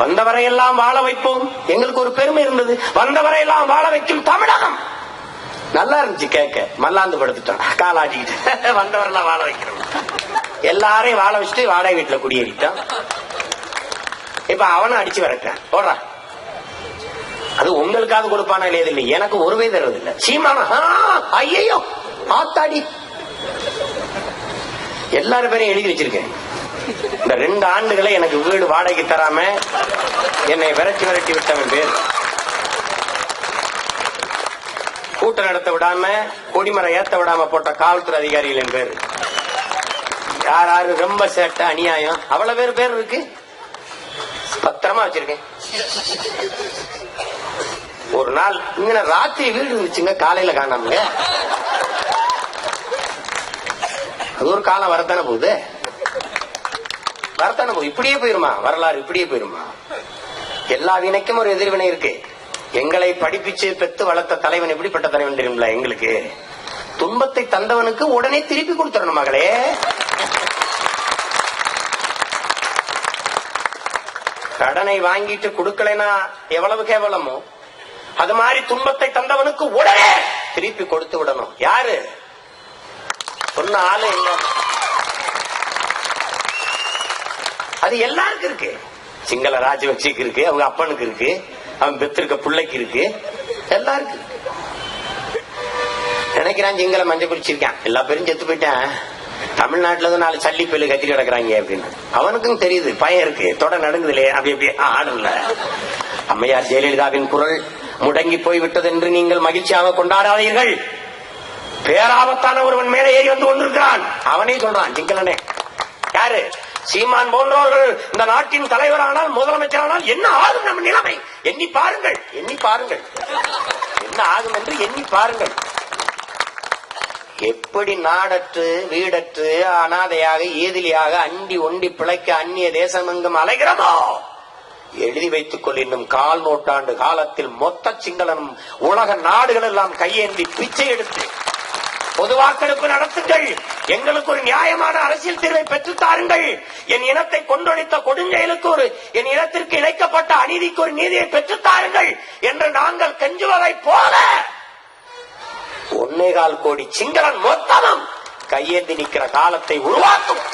வந்தவரை எல்லாம் வாழ வைப்போம். எங்களுக்கு ஒரு பெருமை இருந்தது. வந்தவரை எல்லாம் வாழ வைக்கும் தமிழகம். நல்லா இருந்துச்சு கேட்க மல்லாந்து படுத்துட்டோம். காலாட்டிக்கிட்டு. வந்தவரெல்லாம் வாழ வைக்கிறோம். எல்லாரையும் வாழ வச்சுட்டு வாடகை வீட்டுல குடியேறிட்டோம். இப்ப அவனும் அடிச்சு வரட்டான் போடுறா. அது உங்களுக்காக கொடுப்பானா இல்லையது இல்லை எனக்கு ஒருவே தர்றது இல்ல சீமானா ஐயோ ஆத்தாடி. எல்லாரும் பேரையும் எழுதி வச்சிருக்கேன். ரெண்டு ஆண்டுகளை எனக்கு வீடு வாடகை தராம என்னை விரட்டி விரட்டி விட்டவன் பேர் கூட்டம் நடத்த விடாம கொடிமரம் ஏத்த விடாம போட்ட காவல்துறை அதிகாரிகளின் பேர். யார் யாரு ரொம்ப சேட்டை அநியாயம் அவ்வளவு பேர் பேர் இருக்கு. பத்திரமா வச்சிருக்கேன். ஒரு நாள் இங்க ராத்திரி வீடு இருந்துச்சுங்க காலையில காணாமங்க அது ஒரு காலம் வரத்தானே போகுது? வரத்தானே இப்படியே போயிருமா? வரலாறு இப்படியே போயிருமா? எல்லா வினைக்கும் ஒரு எதிர்வினை இருக்கு. எங்களை படிப்பிச்சு பெத்து வளர்த்த தலைவன் எப்படிப்பட்ட தலைவன் தெரியும்ல எங்களுக்கு? துன்பத்தை தந்தவனுக்கு உடனே திருப்பி கொடுத்துடணும் மகளே. கடனை வாங்கிட்டு கொடுக்கலைனா எவ்வளவு கேவலமோ? அது மாதிரி துன்பத்தை தந்தவனுக்கு உடனே திருப்பி கொடுத்து விடணும். யாரு? சொன்ன ஆளு இல்லை அது எல்லாருக்கும் இருக்கு. சிங்கள ராஜபக்சிக்கு இருக்கு அவங்க அப்பனுக்கு இருக்கு அவன் பெத்திருக்க பிள்ளைக்கு இருக்கு. எல்லாருக்கும் நினைக்கிறான் சிங்கள மஞ்சள் குடிச்சிருக்கான். எல்லா பேரும் செத்து போயிட்டான். தமிழ்நாட்டுல இருந்து நாலு சல்லி பேலு கத்தி கிடக்குறாங்க அப்படின்னு. அவனுக்கும் தெரியுது பயம் இருக்கு. தொட நடுங்குதுலே அப்படி அப்படி ஆடல. அம்மையார் ஜெயலலிதாவின் குரல் முடங்கி போய்விட்டது என்று நீங்கள் மகிழ்ச்சியாக கொண்டாடாதீர்கள். பேராபத்தான ஒருவன் மேலே ஏறி வந்து கொண்டிருக்கிறான். அவனே சொல்றான் சிங்களனே. யாரு? சீமான் போன்றவர்கள் இந்த நாட்டின் தலைவரானால் முதலமைச்சரானால் என்ன ஆகும் நம்ம நிலைமை? எண்ணி பாருங்கள் எண்ணி பாருங்கள். என்ன ஆகும் என்று எண்ணி பாருங்கள். எப்படி நாடற்று வீடற்று அனாதையாக ஏதிலியாக அண்டி ஒண்டி பிழைக்க அந்நிய தேசமெங்கும் அலைகிறதோ? எழுதி வைத்துக் கொள் இன்னும் கால் நூற்றாண்டு காலத்தில் மொத்த சிங்களனும் உலக நாடுகள் எல்லாம் கையேந்தி பிச்சை எடுத்து பொது வாக்கெடுப்பு நடத்துங்கள். எங்களுக்கு ஒரு நியாயமான அரசியல் தீர்வை பெற்றுத் தாருங்கள். என் இனத்தை கொண்டொழித்த கொடுஞ்செயலுக்கு ஒரு என் இனத்திற்கு இழைக்கப்பட்ட அநீதிக்கு ஒரு நீதியை பெற்றுத் தாருங்கள் என்று நாங்கள் கெஞ்சுவதை போல. ஒன்னே கால் கோடி சிங்களன் மொத்தமும் கையேந்தி நிற்கிற காலத்தை உருவாக்கும்.